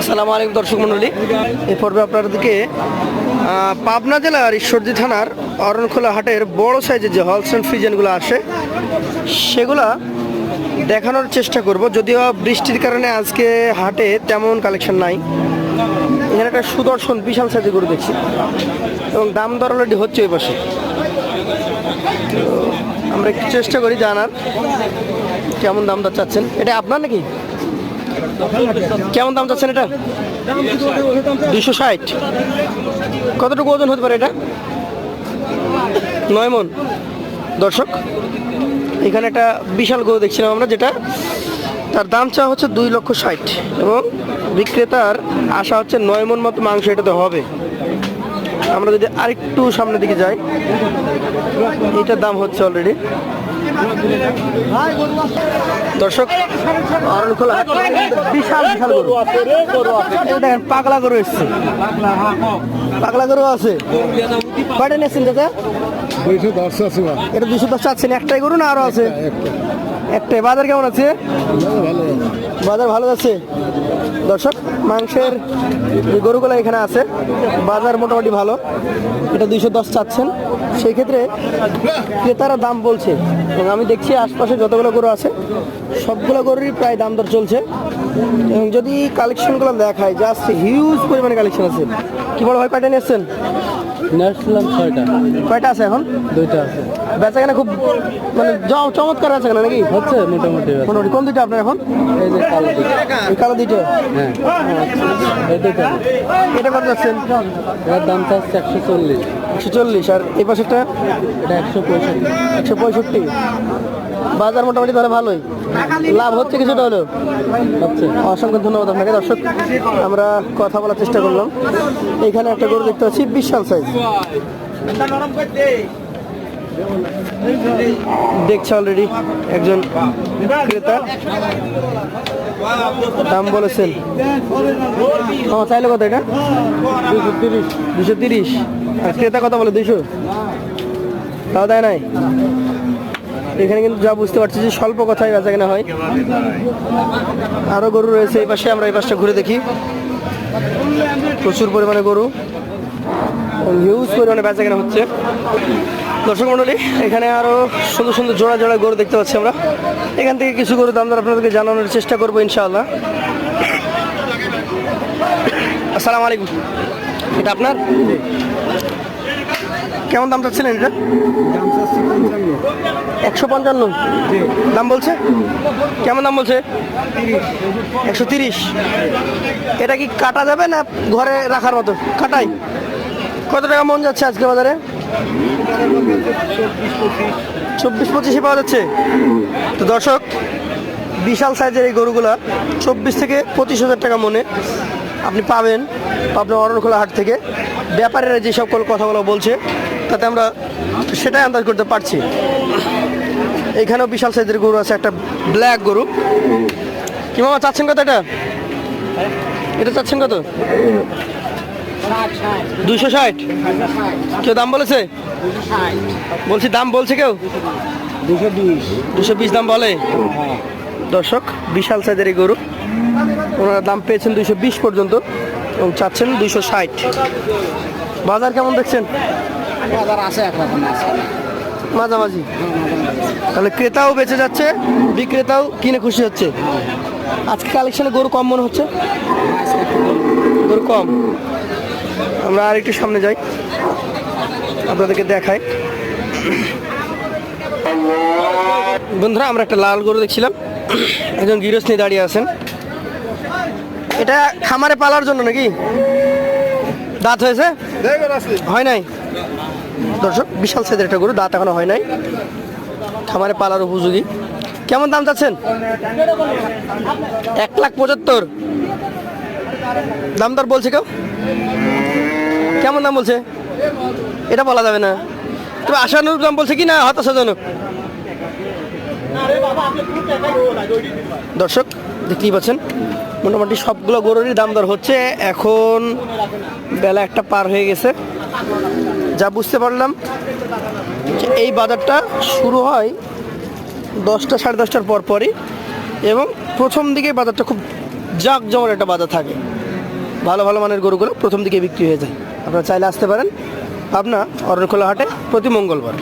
আসসালামু আলাইকুম দর্শক মণ্ডলী এ পর্বে আপনাদেরকে পাবনা জেলার ঈশ্বরদী থানার অরণখোলা হাটের বড় সাইজের যে হলস্টেন ফ্রিজেনগুলো আসে, সেগুলা দেখানোর চেষ্টা করব। যদিও বৃষ্টির কারণে আজকে হাটে তেমন কালেকশন নাই। এখানে একটা সুদর্শন বিশাল সাইজের গরু দেখছি। এবং দাম দর অলরেডি হচ্ছে ওই পাশে। আমরা একটু চেষ্টা করি জানার। কেমন দাম দর চাচ্ছেন? এটা আপনার নাকি? কেমন দাম চাচ্ছেন এটা? দুশো ষাট। কতটুকু ওজন হতে পারে এটা? নয় মন। দর্শক, এখানে একটা বিশাল গরু দেখছিলাম আমরা, যেটা তার দাম চাওয়া হচ্ছে দুই লক্ষ ষাট এবং বিক্রেতার আশা হচ্ছে নয় মন মতো মাংস এটাতে হবে। আমরা যদি আরেকটু সামনের দিকে যাই, এটার দাম হচ্ছে অলরেডি দর্শক হাট বিশাল বিশাল গরু। দেখেন পাগলা গরু এসছে। পাগলা গরু আছে। কয়টা নিয়েছেন দাদা দুইশো দশ আছে এটা দুশো দশ চাচ্ছেন। একটাই গরু না আরও আছে? একটা একটাই। বাজার কেমন আছে? ভালো। বাজার ভালো যাচ্ছে দর্শক, মাংসের গরুগুলো এখানে আছে, বাজার মোটামুটি ভালো। এটা দুইশো দশ চাচ্ছেন। সেই ক্ষেত্রে ক্রেতারা দাম বলছে এবং আমি দেখছি আশপাশে যতগুলো গরু আছে, সবগুলো গরুরই প্রায় দাম দর চলছে। এবং যদি কালেকশনগুলো দেখায় জাস্ট হিউজ পরিমাণে কালেকশন আছে। কি বড় ভাই পাঠিয়ে এসছেন নার্সলাম ছয়টা। কয়টা আছে এখন? দুইটা আছে। বেচা কেনা খুব মানে চমৎকার আছে কেনা নাকি? হচ্ছে মোটামুটি মোটামুটি। কোন দুইটা আপনার এখন? এই যে কালো দুইটা। এই কালো দুইটা? হ্যাঁ। এই দুইটা। এটা কত যাচ্ছেন? এর দাম চাচ্ছে একশো চল্লিশ। একশো চল্লিশ। আর এই পাশেরটা? এটা একশো পঁয়ষট্টি। একশো পঁয়ষট্টি। বাজার মোটামুটি তাহলে ভালোই। লাভ হচ্ছে কিছুটা হলেও। হচ্ছে অসংখ্য ধন্যবাদ আপনাকে। দর্শক, আমরা কথা বলার চেষ্টা করলাম। এখানে একটা গরু দেখতে পাচ্ছি, বিশাল সাইজ দেখছে অলরেডি একজন ক্রেতা। দাম বলেছেন। ও, চাইলে কত এটা? দুশো তিরিশ। দুশো আর ক্রেতা কত বলে? দুইশো? তাও দেয় নাই? এখানে কিন্তু যা বুঝতে পারছি যে স্বল্প কথায় বেচা কেনা হয়। আরও গরু রয়েছে এই পাশে আমরা এই পাশটা ঘুরে দেখি। প্রচুর পরিমাণে গরু। হিউজ পরিমাণে বেচা কেনা হচ্ছে। দর্শক মন্ডলী এখানে আরও সুন্দর সুন্দর জোড়া জোড়া গরু দেখতে পাচ্ছি আমরা। এখান থেকে কিছু গরু দাম দর আপনাদেরকে জানানোর চেষ্টা করব ইনশাআল্লাহ। আসসালামু আলাইকুম। এটা আপনার? কেমন দাম চাচ্ছিলেন এটা? একশো পঞ্চান্ন। দাম বলছে? কেমন দাম বলছে? একশো তিরিশ। এটা কি কাটা যাবে না ঘরে রাখার মতো? কাটাই। কত টাকা মন যাচ্ছে আজকে বাজারে? চব্বিশ পঁচিশে পাওয়া যাচ্ছে। তো দর্শক বিশাল সাইজের এই গরুগুলা চব্বিশ থেকে পঁচিশ হাজার টাকা মনে আপনি পাবেন আপনার অরণখোলা হাট থেকে। ব্যাপারীরা যে সকল কথাগুলো বলছে তাতে আমরা সেটাই আন্দাজ করতে পারছি। এখানেও বিশাল সাইজের গরু আছে একটা ব্ল্যাক গরু। কি মামা চাচ্ছেন কত এটা? এটা চাচ্ছেন কত? দুশো ষাট। কেউ দাম বলেছে? বলছি দাম বলছে কেউ? দুশো বিশ দাম বলে? দর্শক বিশাল সাইজের এই গরু। ওনারা দাম পেয়েছেন দুশো বিশ পর্যন্ত এবং চাচ্ছেন দুশো ষাট। বাজার কেমন দেখছেন? বাজার আছে এখন আছে। মাঝামাঝি। তাহলে ক্রেতাও বেঁচে যাচ্ছে বিক্রেতাও কিনে খুশি হচ্ছে। আজকে কালেকশনে গরু কম মনে হচ্ছে? গরু কম। আমরা আর একটু সামনে যাই। আপনাদেরকে দেখাই। বন্ধুরা আমরা একটা লাল গরু দেখছিলাম। একজন নিয়ে দাঁড়িয়ে আছেন। এটা খামারে পালার জন্য নাকি? দাঁত হয়েছে? হয় নাই? দর্শক বিশাল সাইজের একটা গরু দাঁত এখনও হয় নাই। খামারে পালার উপযোগী। কেমন দাম চাচ্ছেন? এক লাখ পঁচাত্তর। দাম দর বলছে কেউ? কেমন দাম বলছে? এটা বলা যাবে না। তবে আশানুরূপ দাম বলছে কি না হতাশাজনক? দর্শক, দেখতেই পাচ্ছেন, মোটামুটি সবগুলো গরুরই দাম দর হচ্ছে। এখন বেলা একটা পার হয়ে গেছে। যা বুঝতে পারলাম, যে এই বাজারটা শুরু হয় দশটা সাড়ে দশটার পর পরই এবং প্রথম দিকে বাজারটা খুব জাঁকজমক একটা বাজার থাকে। ভালো ভালো মানের গরুগুলো প্রথম দিকে বিক্রি হয়ে যায়। আপনারা চাইলে আসতে পারেন। পাবনা অরণখোলা হাটে প্রতি মঙ্গলবার।